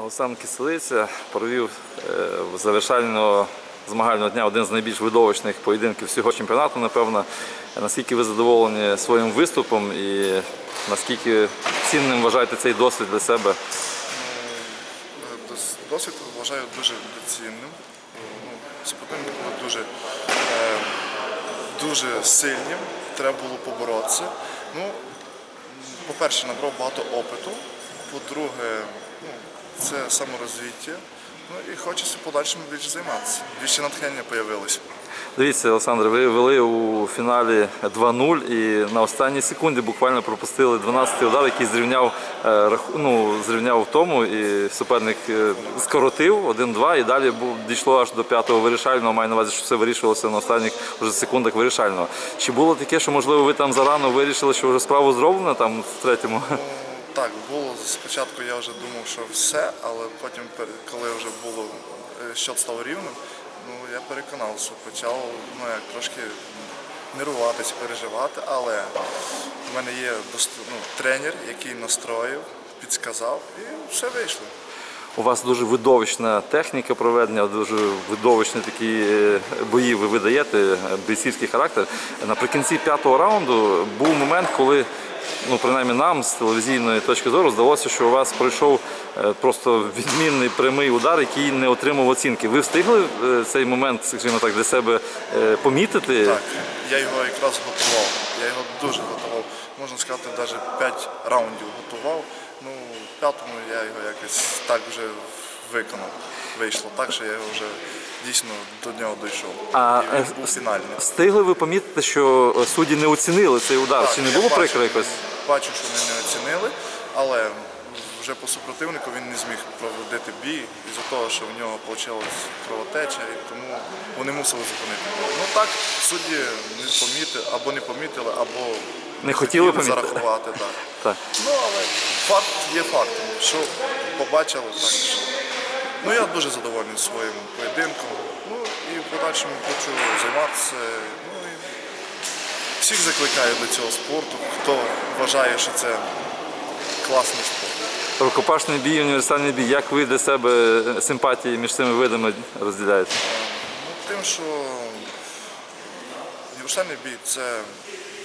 Олександр Киселиця провів е, завершального змагального дня один з найбільш видовищних поєдинків всього чемпіонату, напевно. Наскільки ви задоволені своїм виступом і наскільки цінним вважаєте цей досвід для себе? Досвід вважаю дуже цінним. Ну, супротивник був дуже, е, дуже сильним, треба було поборотися. Ну, по-перше, набрав багато опиту. По-друге, ну, це саморозвиття. Ну і хочеться подальшому більше займатися. Більше натхнення з'явилось. Дивіться, Олександр, ви вели у фіналі 2-0 і на останній секунді буквально пропустили 12-й удар, який зрівняв, е, ну, зрівняв в тому, і суперник е, скоротив 1-2, і далі дійшло аж до п'ятого вирішального. Маю на увазі, що все вирішувалося на останніх вже секундах вирішального. Чи було таке, що можливо ви там зарано вирішили, що вже справу зроблено там в третьому? Так, було спочатку я вже думав, що все, але потім, коли вже було счет став рівним, ну я переконав, що почав ну, як, трошки нервуватися, переживати, але в мене є ну, тренер, який настроїв, підсказав, і все вийшло. У вас дуже видовищна техніка проведення, дуже видовищні такі е, бої ви видаєте, е, бійцівський характер. Наприкінці п'ятого раунду був момент, коли, ну принаймні нам з телевізійної точки зору здалося, що у вас пройшов е, просто відмінний прямий удар, який не отримав оцінки. Ви встигли е, цей момент, скажімо так, для себе е, помітити? Так, я його якраз готував. Я його дуже готував. Можна сказати, навіть 5 раундів готував. Ну, п'ятому я його якось так вже виконав. Вийшло так, що я вже дійсно до нього дійшов. А І е, він був фінальний. встигли ви помітити, що е, судді не оцінили цей удар? Так, Чи не я було бачу, прикро якось? Бачу, що вони не оцінили, але вже по супротивнику він не зміг проводити бій із-за того, що в нього вийшла кровотеча, і тому вони мусили зупинити. Ну так, судді не помітили, або не помітили, або Не хотіли помітити? зарахувати. Так. Так. Ну, але факт є фактом. Що побачили, так. що- Ну, я дуже задоволений своїм поєдинком. Ну і в подальшому хочу займатися. Ну, і всіх закликаю до цього спорту, хто вважає, що це класний спорт. Рукопашний бій, універсальний бій. Як ви для себе е, симпатії між цими видами розділяєте? Ну, тим, що універсальний бій це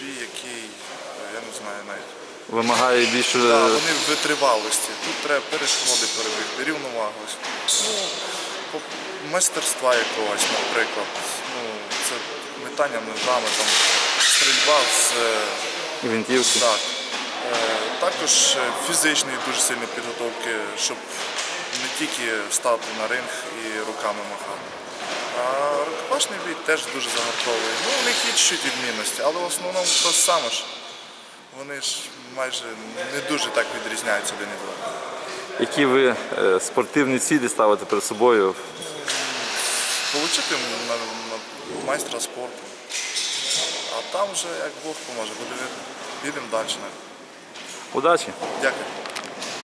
бій, який, е, я не знаю навіть. Вимагає більше Так, вони в витривалості. Тут треба перешкоди перебігти, рівновагу. Ну, майстерства якогось, наприклад. Ну, це метання ножами, там, стрільба з е, гвинтівки. так. Е, Також е, фізичної дуже сильної підготовки, щоб не тільки стати на ринг і руками махати. А рукопашний бій теж дуже загартовий. Ну, у них є чуть відмінності, але в основному то саме ж. Вони ж майже не дуже так відрізняються один від одного. Які ви е, спортивні цілі ставите перед собою? Получити майстра спорту. А там вже як Бог поможе, буде видно. Підемо далі. Удачі! Дякую.